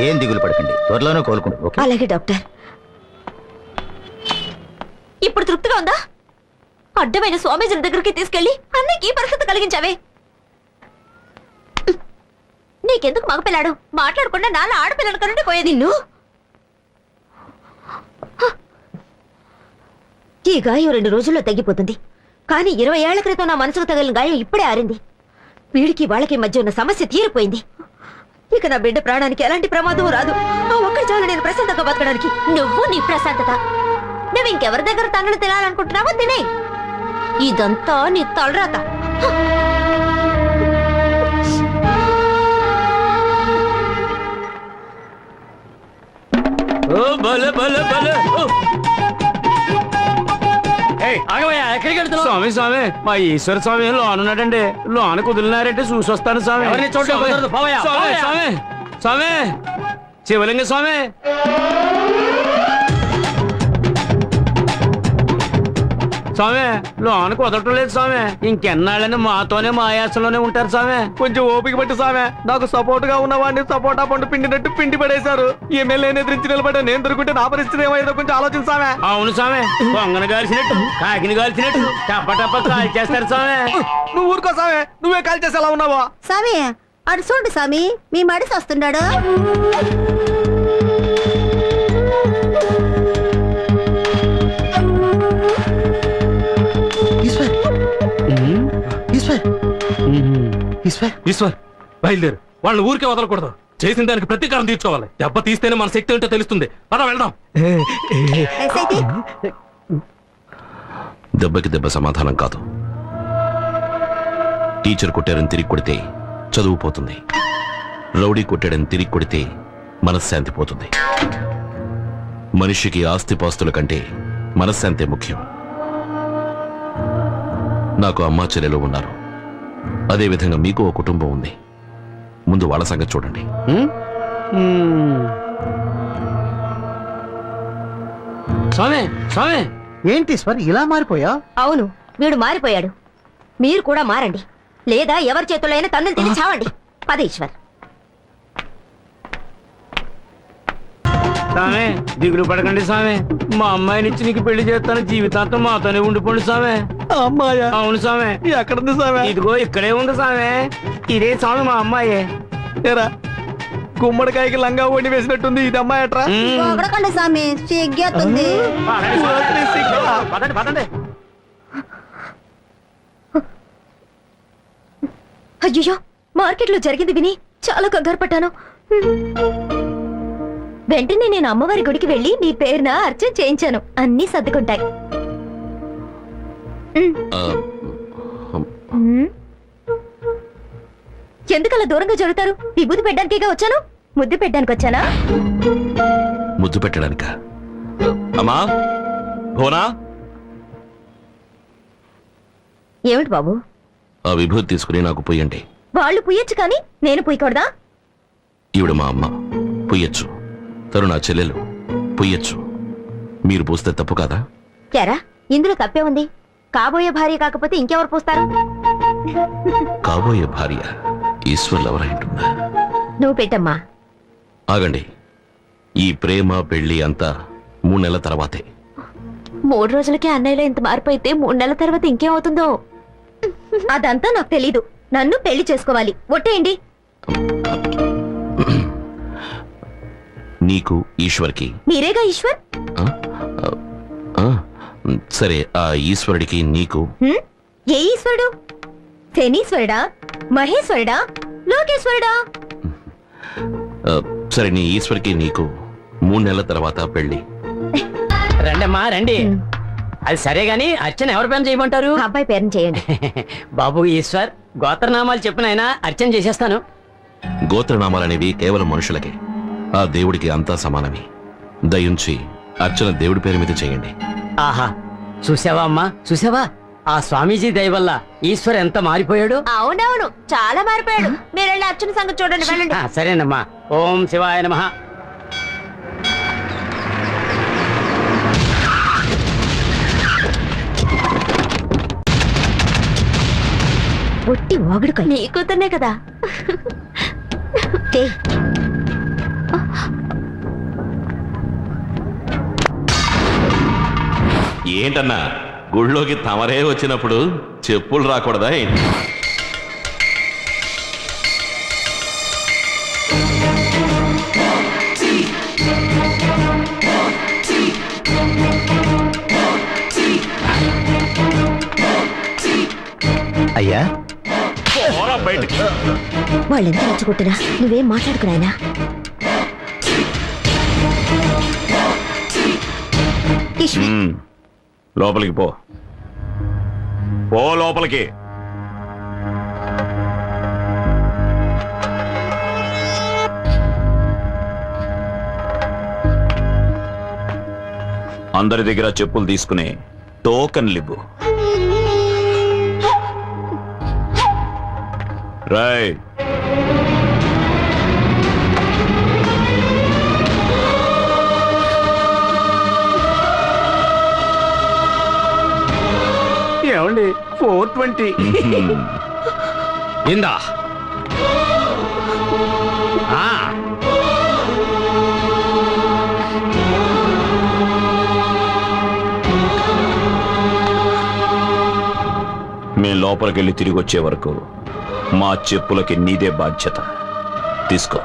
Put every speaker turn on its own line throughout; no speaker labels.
ఏం దిగులు పడకండి. త్వరలోనే కోలుకుంటు ఓకే?
అలాగే డాక్టర్. ఇప్పుడు తృప్తిగా ఉందా? అడ్డమైన స్వామీజీల దగ్గరికి తీసుకెళ్ళి అన్నయ్యకి ఈ పరిస్థితి కలిగించావే. నీకెందుకు మగపిల్లాడు? మాట్లాడకుండా నాలా ఆడపిల్లల కనుండి పోయేది నిన్ను? ఈ గాయం రెండు రోజుల్లో తగ్గిపోతుంది. కానీ ఇరవై ఏళ్ళ క్రితం నా మనసుకు తగిలిన గాయం ఇప్పుడే ఆరింది. వీడికి వాళ్ళకి మధ్య ఉన్న సమస్య తీరిపోయింది. ఇక నా బిడ్డ ప్రాణానికి ఎలాంటి ప్రమాదం రాదు. ఆ ఒక్కడి చాలు నేను ప్రశాంతంగా బతకడానికి. నువ్వు నీ ప్రశాంతత. నువ్వు ఇంకెవరి దగ్గర తన్నులు తినాలనుకుంటున్నావో తినే. ఇదంతా నీ తలరాత.
ఓ భలే భలే బల ఓ,
ఆగవయ్యా ఎక్కడికి వెళ్తున్నావు?
స్వామి స్వామి మా ఈశ్వర స్వామి లోన ఉన్నాడండి? లోన కుదిలినారంటే చూసి వస్తాను స్వామి.
ఎవరిని చూడటం
స్వామి,
కుదరదు, పోవయ్యా,
స్వామి
పోవయ్యా.
స్వామి స్వామి శివలింగ స్వామి. స్వామి లోన కుదరటం లేదు స్వామి. ఇంకెన్నాళ్ళని మాతోనే మా ఆయాసంలోనే ఉంటారు స్వామి. కొంచెం ఓపిక పట్టి స్వామి. నాకు సపోర్ట్గా ఉన్న వాడిని సపోర్టా పండు పిండినట్టు పిండి పడేశారు. ఎమ్మెల్యేని ఎదిరించి నిలబడే నేను దొరుకుంటే నా పరిస్థితి ఏమైందో కొంచెం ఆలోచించామే అవును స్వామి పొంగన గాల్చినట్టు కాకిని గాల్చినట్టు టప్ప టప్ప కాల్ చేస్తారు స్వామి. నువ్వు ఊరుకో స్వామి. నువ్వే కాల్ చేసి ఎలా ఉన్నావా.
స్వామి అడు చూడు స్వామి మీ మడిసి వస్తున్నాడు.
ఈశ్వర్? ఈశ్వర్
బయలుదేరు. వాళ్ళని ఊరికే వదలకూడదు. చేసిన దానికి ప్రతీకారం తీర్చుకోవాలి. దెబ్బ తీస్తేనే మన శక్తి ఏంటో తెలుస్తుంది. పద వెళ్దాం.
దెబ్బకి దెబ్బ సమాధానం కాదు. టీచర్ కొట్టారని తిరిగి కొడితే చదువు పోతుంది. రౌడీ కొట్టాడని తిరిగి కొడితే మనశ్శాంతి పోతుంది. మనిషికి ఆస్తిపాస్తుల కంటే మనశ్శాంతే ముఖ్యం. నాకు అమ్మా చెల్లెలు ఉన్నారు. అదేవిధంగా మీకు ఓ కుటుంబం ఉంది. ముందు వాళ్ళ సంగతి చూడండి.
స్వామి స్వామి.
ఏంటి ఈశ్వర్ ఇలా మారిపోయా?
అవును వీడు మారిపోయాడు. మీరు కూడా మారండి. లేదా ఎవరి చేతుల్లో అయినా తన్నులు తిని చావండి. పద ఈశ్వర్.
స్వామి దిగులు పడకండి స్వామి. మా అమ్మాయి నుంచి నీకు పెళ్ళి చేస్తాను. జీవితాంతం మాతోనే ఉండిపోండి స్వామి.
అమ్మాయా?
అవును స్వామి
ఎక్కడుంది సామె?
ఇదిగో ఇక్కడే ఉంది స్వామి ఇదే స్వామి మా అమ్మాయి.
ఏరా గుమ్మడికాయకి లంగా ఓడి వేసినట్టుంది ఇది అమ్మాయి అట్రా.
పొగడకండి స్వామి సిగ్గేస్తుంది.
పదండి స్వామి. పదండి పదండి.
అయ్యో మార్కెట్లో జరిగింది విని చాలా కంగారు పడ్డాను. వెంటనే నేను అమ్మవారి గుడికి వెళ్ళి నీ పేరున అర్చన చేయించాను. అన్నీ సర్దుకుంటాయి. ఎందుకలా దూరంగా జరుగుతారు? విభూతి పెట్టడానికేగా వచ్చాను? ముద్దు పెట్టడానికి వచ్చానా?
ముద్దు పెట్టడానిక? అమ్మా? భోనా
ఏమిటి బాబు?
ఆ విభూతి తీసుకుని నాకు పొయ్యండి
వాళ్ళు పుయ్యొచ్చు కానీ నేను పుయ్యకూడదా?
ఈవిడ మా అమ్మ. పొయ్యొచ్చు. తను నా చెల్లెలు. పొయ్యొచ్చు. మీరు పూస్తే తప్పు కాదా?
ఎరా ఇందులో తప్పే ఉంది. కాబోయే భార్య కాకపోతే ఇంకెవరు పూస్తారు?
కాబోయే భార్య ఈశ్వర్లు ఎవరైంటుందా
నువ్వు పెట్టమ్మా.
ఆగండి. ఈ ప్రేమ పెళ్ళి అంతా మూడు నెలల తర్వాతే.
మూడు రోజులకే అన్నయ్యలో ఇంత మార్పు అయితే మూడు నెలల తర్వాత ఇంకేమవుతుందో? అదంతా నాకు తెలీదు. నన్ను పెళ్ళి చేసుకోవాలి. ఒట్టేయండి.
నీకు ఈశ్వర్కి.
మీరేగా ఈశ్వర్?
సరే ఆ ఈశ్వరుడికి నీకు.
హ్మ్? ఏ ఈశ్వరుడు? శనీశ్వరుడా? మహేశ్వరుడా? లోకేశ్వరుడా?
ఆ, సరే నీ ఈశ్వరికి నీకు మూడు నెలల తర్వాత పెళ్ళి
రండమ్మా రండి. అది సరే గాని అర్చన ఎవరి పని చేయమంటారు?
అబ్బాయి పేరుని చేయండి.
బాబు ఈశ్వర్ గోత్రనామాలు చెప్పిన ఆయన అర్చన చేసేస్తాను.
గోత్రనామాలనేవి కేవలం మనుషులకే. ఆ దేవుడికి అంతా సమానమే. దయుంచి అర్చన దేవుడి పేరు మీద చేయండి.
ఆహా చూసావా అమ్మా? చూసావా? ఆ స్వామీజీ దయ వల్ల ఈశ్వర్ ఎంత మారిపోయాడు?
అవునవును చాలా మారిపోయాడు. మీరు వెళ్ళి అర్చన సంగతి చూడండి వెళ్ళండి.
ఆ, సరేనమ్మా. ఓం శివాయ నమః.
ఒట్టి వాగుడు నీ కూతుర్నే కదా.
ఏంటన్నా గుళ్ళోకి తమరే వచ్చినప్పుడు చెప్పులు రాకూడదా ఏంటి?
అయ్యా?
వాళ్ళెంత రెచ్చగొట్టినా నువ్వేం మాట్లాడుకున్నాయనా ఈశ్వర్.
లోపలికి పో. పో లోపలికి. అందరి దగ్గర చెప్పులు తీసుకుని టోకన్లు ఇవ్వు
ఫోర్ ట్వంటీ.
ఇందా. ఆ,
మేం లోపలికి వెళ్ళి తిరిగి వచ్చే వరకు మా చెప్పులకి నీదే బాధ్యత. తీసుకో.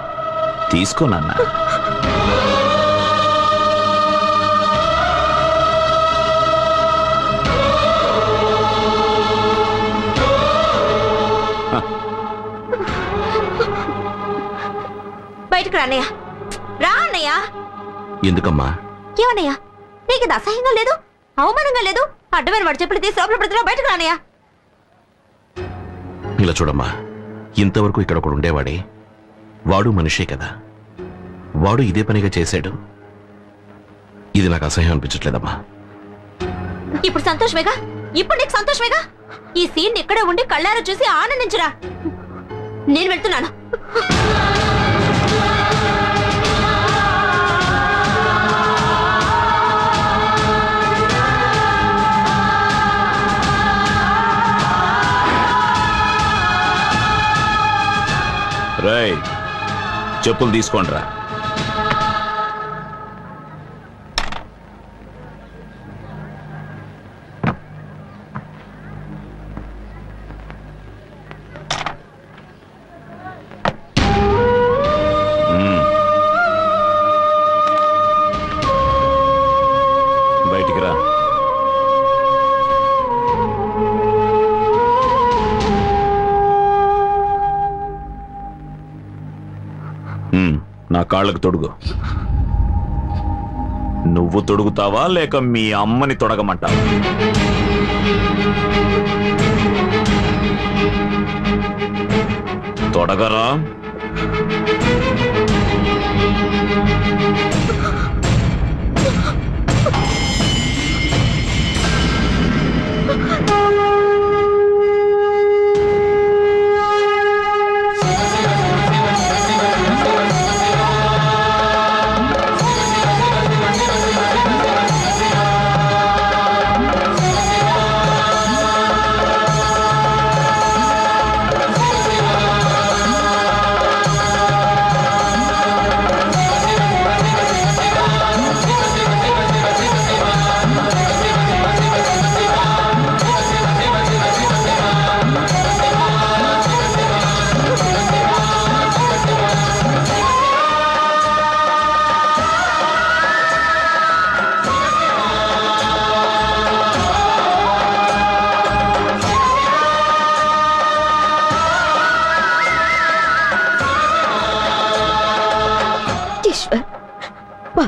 తీసుకో నాన్న.
అన్నయ్య రా అన్నయ్య
ఎందుకమ్మా?
ఏమన్నయ్య? నీకు ఇది అసహ్యంగా లేదు? అవమానంగా లేదు? అడ్డమైన వాడు చెప్పులు తీసి లోపల పెడుతున్నావు బయటకు రా అన్నయ్య
ఇలా చూడమ్మా. ఇంతవరకు ఇక్కడ ఒకడు ఉండేవాడే. వాడు మనిషే కదా. వాడు ఇదే పనిగా చేశాడు. ఇది నాకు అసహ్యం అనిపించట్లేదమ్మా.
ఇప్పుడు సంతోషమేగా? ఇప్పుడు నీకు సంతోషమేగా? ఈ సీన్ ఇక్కడే ఉండి కళ్ళారా చూసి ఆనందించురా. నేను వెళ్తున్నాను.
రాయ్ చెప్పులు తీసుకోండి రా నా తొడుగు. నువ్వు తొడుగుతావా లేక మీ అమ్మని తొడగమంటావా? తొడగరా?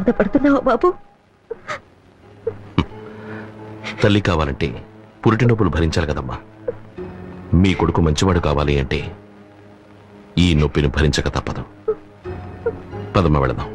బాధపడుతున్నావా బాబు?
తల్లి కావాలంటే పురిటి నొప్పులు భరించాలి కదమ్మా. మీ కొడుకు మంచివాడు కావాలి అంటే ఈ నొప్పిని భరించక తప్పదు. పదమ్మ వెళదాం.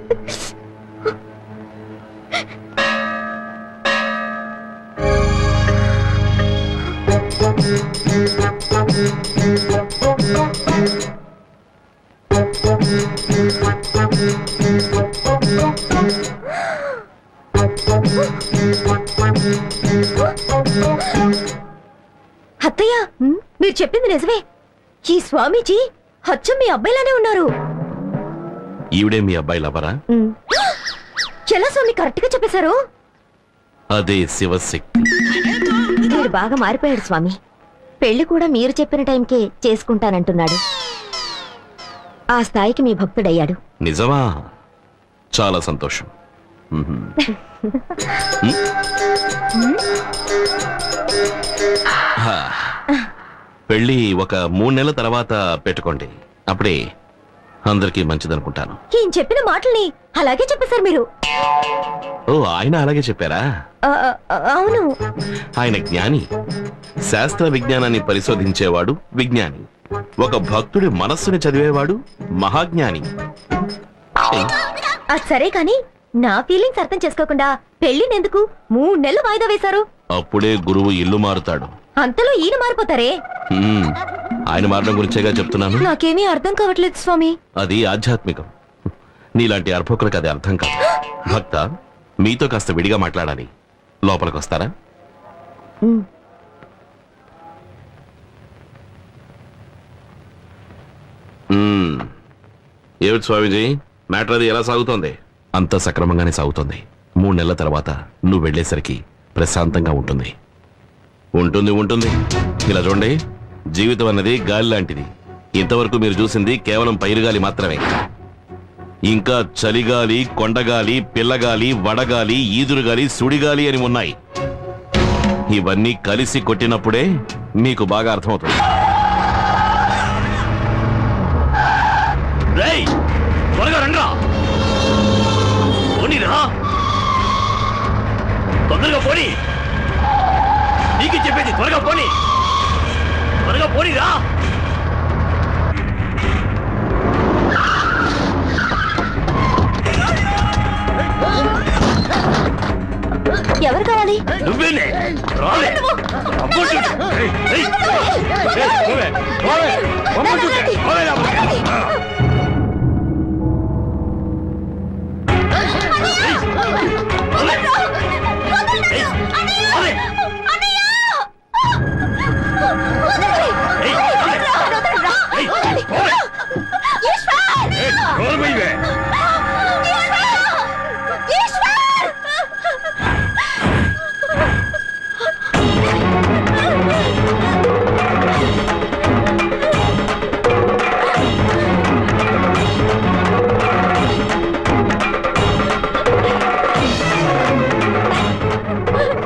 మీరు చెప్పింది నిజమే. ఈ స్వామీజీ అచ్చం మీ అబ్బాయిలానే ఉన్నారు.
ఈవిడే మీ అబ్బాయి లవరా?
ఎలా స్వామి కరెక్ట్గా చెప్పేశారు?
అదే శివశక్తి.
వీడు బాగా మారిపోయాడు స్వామి. పెళ్ళి కూడా మీరు చెప్పిన టైంకే చేసుకుంటానంటున్నాడు. ఆ స్థాయికి మీ భక్తుడయ్యాడు.
నిజమా? చాలా సంతోషం. మ్మ్. హా. పెళ్ళి ఒక మూడు నెలల తర్వాత పెట్టుకోండి. అప్పుడే అందరికీ మంచిదనుకుంటాను.
ఈయన చెప్పిన మాటల్ని అలాగే చెప్పేశారు మీరు.
ఓ ఆయన అలాగే చెప్పారా?
ఆ, ఆ, అవును.
ఆయన జ్ఞాని. శాస్త్ర విజ్ఞానాన్ని పరిశోధించేవాడు విజ్ఞాని. ఒక భక్తుడి మనస్సుని చదివేవాడు మహాజ్ఞాని. ఏయ్,
అది సరే కానీ నా ఫీలింగ్స్ అర్థం చేసుకోకుండా పెళ్ళినెందుకు మూడు నెలలు వాయిదా వేశారు?
అప్పుడే గురువు ఇల్లు మారుతాడు.
అంతలో ఈయన మారిపోతారే.
ఆయన మారడం గురించేగా చెప్తున్నాను.
నాకేమీ అర్థం కావట్లేదు స్వామి.
అది ఆధ్యాత్మికం. నీలాంటి అర్భకులకు అది అర్థం కాదు. భక్త మీతో కాస్త విడిగా మాట్లాడాలి. లోపలికి వస్తారా. ఏమిటి స్వామీజీ? మ్యాటర్ అది ఎలా సాగుతోంది? అంత సక్రమంగానే సాగుతోంది. మూడు నెలల తర్వాత నువ్వు వెళ్ళేసరికి ప్రశాంతంగా ఉంటుంది. ఉంటుంది ఉంటుంది. ఇలా చూడండి జీవితం అన్నది గాలి లాంటిది. ఇంతవరకు మీరు చూసింది కేవలం పైరుగాలి మాత్రమే. ఇంకా చలిగాలి కొండగాలి పిల్లగాలి వడగాలి ఈదురుగాలి సుడిగాలి అని ఉన్నాయి. ఇవన్నీ కలిసి కొట్టినప్పుడే మీకు బాగా అర్థమవుతుంది.
తొందరగా పోనీ. చెప్పేది త్వరగా పోనీ త్వరగా పోనీరా
ఎవరు కావాలి
నువ్వేనే రాలే పోవే,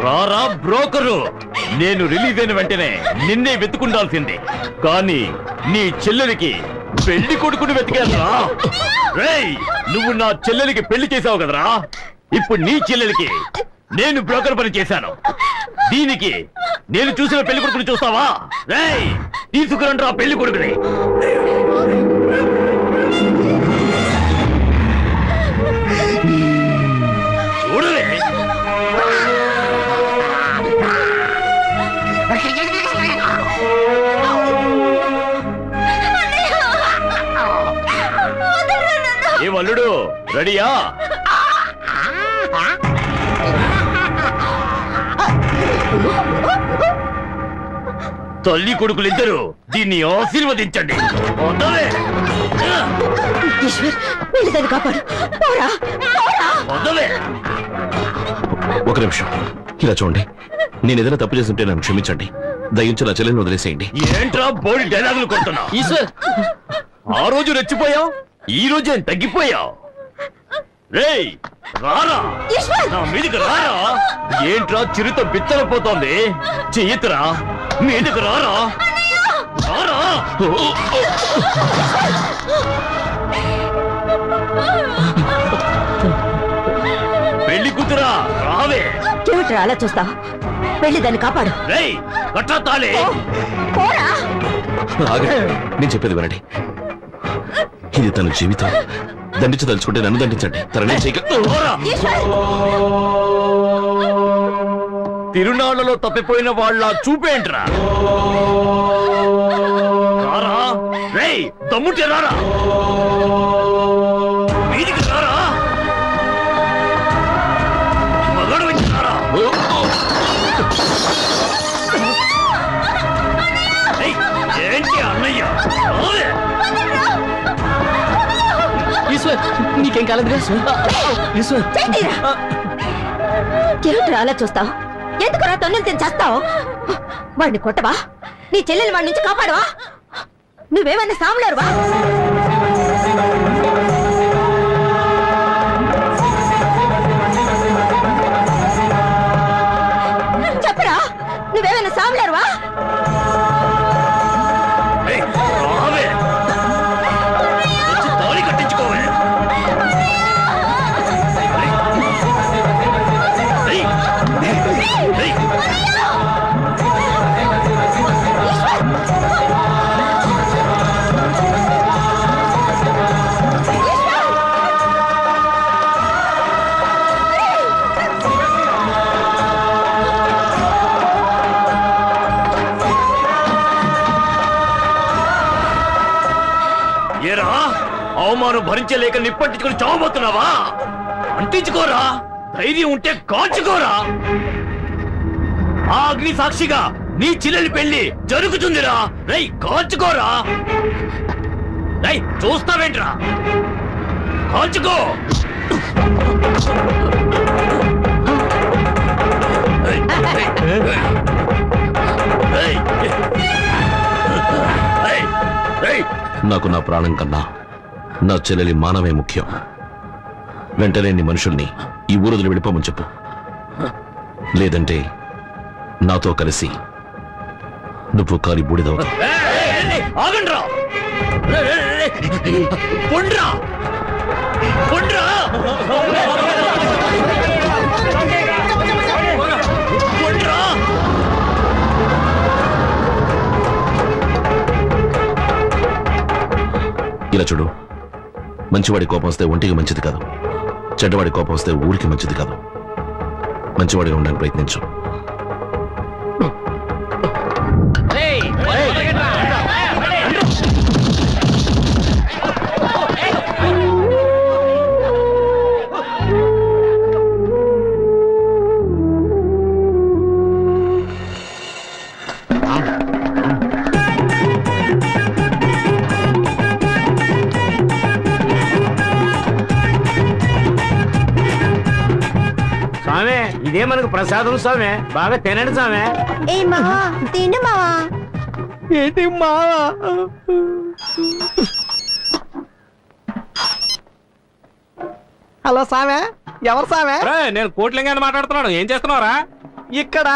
రారా బ్రోకరు. నేను రిలీజ్ అయిన వెంటనే నిన్నే వెతుకుండాల్సిందే కానీ నీ చెల్లెలికి పెళ్ళి కొడుకుని వెతికారా రేయ్ నువ్వు నా చెల్లెలికి పెళ్ళి చేసావు కదరా? ఇప్పుడు నీ చెల్లెలికి నేను బ్రోకర్ పని చేశాను. దీనికి నేను చూసిన పెళ్ళి కొడుకుని చూస్తావా? రేయ్ తీసుకురండి పెళ్ళి కొడుకుని. ఏ వల్లుడు రెడీయా? తల్లి కొడుకులిద్దరు దీన్ని ఆశీర్వదించండి.
ఒక నిమిషం. ఇలా చూడండి. నేను ఏదైనా తప్పు చేస్తుంటే నన్ను క్షమించండి. దయించి నా చెల్లెని వదిలేసేయండి.
ఏంట్రా బోడి డైలాగులు కొడుతున్నా ఈశ్వర్. ఆ రోజు రెచ్చిపోయావు? ఈ రోజు ఏం తగ్గిపోయావు? రేయ్ రారా. నా మీదకి రారా? ఏంట్రా చిరుత బిత్తరపోతోంది చెయ్యతురా మీదకి రారా? రారా? పెళ్ళి కూతురా రావే.
ఏమిట్రా అలా చూస్తావు? వెళ్ళి దాన్ని కాపాడు.
రేయ్ కట్రా తాళే.
పోరా.
ఆగండి నేను చెప్పేది వినండి. ఇది తన జీవితం. దండించదలుచుకుంటే నన్ను దండించండి. తననే చేయక
పోరా. తిరునాళ్ళలో తప్పిపోయిన వాళ్ళ చూపేంట్రా? దమ్ముంటే రారా?
ఈశ్వర్ నీకేం కాలేదుగా? ఈశ్వర్.
అలా చూస్తావు? ఎందుకు రా తన్నులు తిని చేస్తావు? వాడిని కొట్టవా? నీ చెల్లెలు వాడి నుంచి కాపాడవా? నువ్వేమన్నా సాములారువా?
భరించలేక నిప్పంటించుకుని చావబోతున్నావా? అంటించుకోరా. ధైర్యం ఉంటే కాచుకోరా ఆ అగ్ని సాక్షిగా నీ చెల్లెలి పెళ్ళి జరుగుతుందిరా. రై కాచుకోరా రై చూస్తావేంట్రా? కాచుకో
నాకు నా ప్రాణం కన్నా నా చెల్లెలి మానవే ముఖ్యం. వెంటనే నీ మనుషుల్ని ఈ ఊరుదులు వెళ్ళిపోమని చెప్పు. లేదంటే నాతో కలిసి నువ్వు కాలి బూడిదవుతావు. ఇలా చూడు మంచివాడి కోపం వస్తే ఒంటికి మంచిది కాదు. చెడ్డవాడి కోపం వస్తే ఊరికి మంచిది కాదు. మంచివాడిగా ఉండడానికి ప్రయత్నించు.
ఇదే మనకు ప్రసాదం స్వామి. బాగా తినండి స్వామి.
ఏ మావా తిండు మావా.
ఏంటి మావా?
హలో సామె ఎవరు సామె
నేను కోట్లింగాన్ని మాట్లాడుతున్నాను. ఏం చేస్తున్నావురా?
ఇక్కడ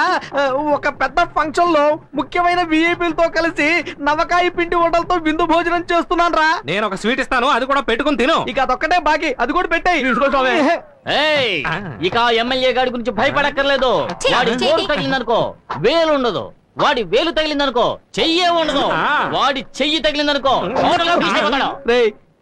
ఒక పెద్ద ఫంక్షన్లో ముఖ్యమైన విఐపీలతో కలిసి నవకాయ పిండి వంటలతో విందు భోజనం చేస్తున్నాను రా.
నేను ఒక స్వీట్ ఇస్తాను అది కూడా పెట్టుకుని తిను.
ఇక అదొక్కటే బాకీ అది కూడా పెట్టాయి.
ఏయ్ ఇక ఎమ్మెల్యే గాడి గురించి భయపడక్కర్లేదు. వాడి గోరు తగిలిందనుకో వేలు ఉండదు. వాడి వేలు తగిలిందనుకో చెయ్యే ఉండదు. వాడి చెయ్యి తగిలిందనుకో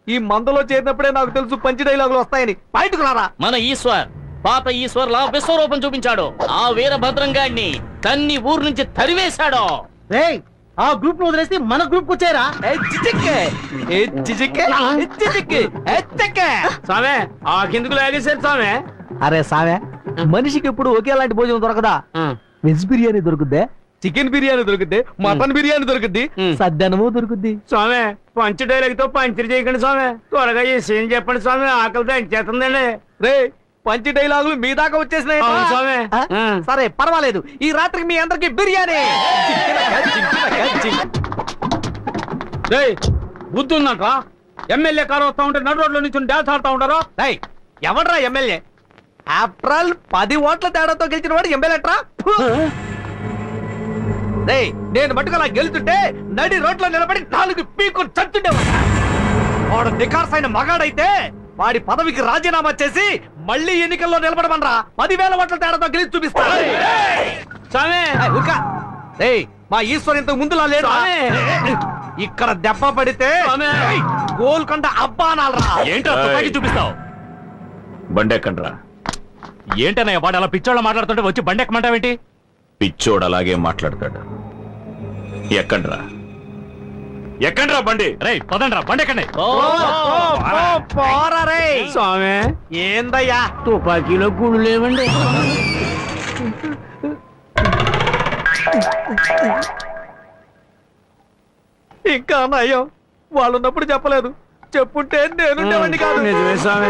ఈ మందులో చేరినప్పుడే నాకు తెలుసు పంచి డైలాగులు వస్తాయని. బయటకు రారా.
మన ఈశ్వర్ పాత ఈశ్వర్ లా విశ్వరూపం చూపించాడు. ఆ వీరభద్రం గాడిని తన్ని ఊరు నుంచి తరివేశాడు.
రేయ్ ఆ గ్రూప్ను వదిలేసి మన గ్రూప్కు చేరా ఏ చిచిక్కే ఏ చిచిక్కే ఏ చిచిక్కే ఏ చిక్కే
స్వామి ఆ కిందకు లాగేశారు స్వామి
అరే సామె మనిషికి ఎప్పుడు ఒకేలాంటి భోజనం దొరకదా? వెజ్ బిర్యానీ దొరుకుద్దే? చికెన్ బిర్యానీ దొరుకుద్ది మటన్ బిర్యానీ దొరుకుద్ది. సద్దనము దొరుకుద్ది.
స్వామి పంచ డైలాగ్తో పంచర్ చేయకండి స్వామి త్వరగా ఈ సీన్ చెప్పండి స్వామి ఆకలితో చేస్తుందండి
రే పంచి డైలాగులు మీ దాకా వచ్చేసినాయి?
అవును స్వామి.
ఆ?
మ్.
సరే పర్వాలేదు. ఈ రాత్రికి మీ అందరికి బిర్యానీ.
రేయ్, బుద్ధి ఎమ్మెల్యే కారు వస్తా ఉంటే నడు రోడ్లో నుంచి డాన్స్ ఆడుతా ఉంటారా?
రేయ్, ఎవడ్రా ఎమ్మెల్యే? ఏప్రిల్ పది ఓట్ల తేడాతో గెలిచిన వాడు ఎమ్మెల్యేట్రా రేయ్ నేను మట్టుకు అలా గెలుతుంటే నడి రోడ్లో నిలబడి నాలుగు పీకు చచ్చుండేవాడు వాడు నికార్సైన మగాడైతే వాడి పదవికి రాజీనామా చేసి మళ్ళీ ఎన్నికల్లో నిలబడమనరా. పదివేల ఓట్ల తేడాతో గెలిచి చూపిస్తా.
స్వామి!
ఏయ్, మా ఈశ్వర్ ఇంతకు ముందులా లేడు.
స్వామి.
ఇక్కడ దెబ్బ పడితే గోల్కొండ అబ్బా అనాలరా
తుపాకీ చూపిస్తావు? బండెక్కండ్రా.
ఏంటన్నయ్య వాడు అలా పిచ్చోళ్ళ మాట్లాడుతుంటే వచ్చి బండి ఎక్కమంటావేంటి
పిచ్చోడు అలాగే మాట్లాడతాడు. ఎక్కండ్రా. ఎక్కండ్రా బండి.
రేయ్ పదండ్రా బండి ఎక్కండి.
ఓ,
పోరా. రే.
స్వామి.
ఏందయ్యా?
తుపాకీలో గుళ్ళు లేవండి.
ఇంకా నయం. వాళ్ళు ఉన్నప్పుడు చెప్పలేదు. చెప్పుంటే నేనుండేవాడిని కాదు.
నిజమే స్వామి.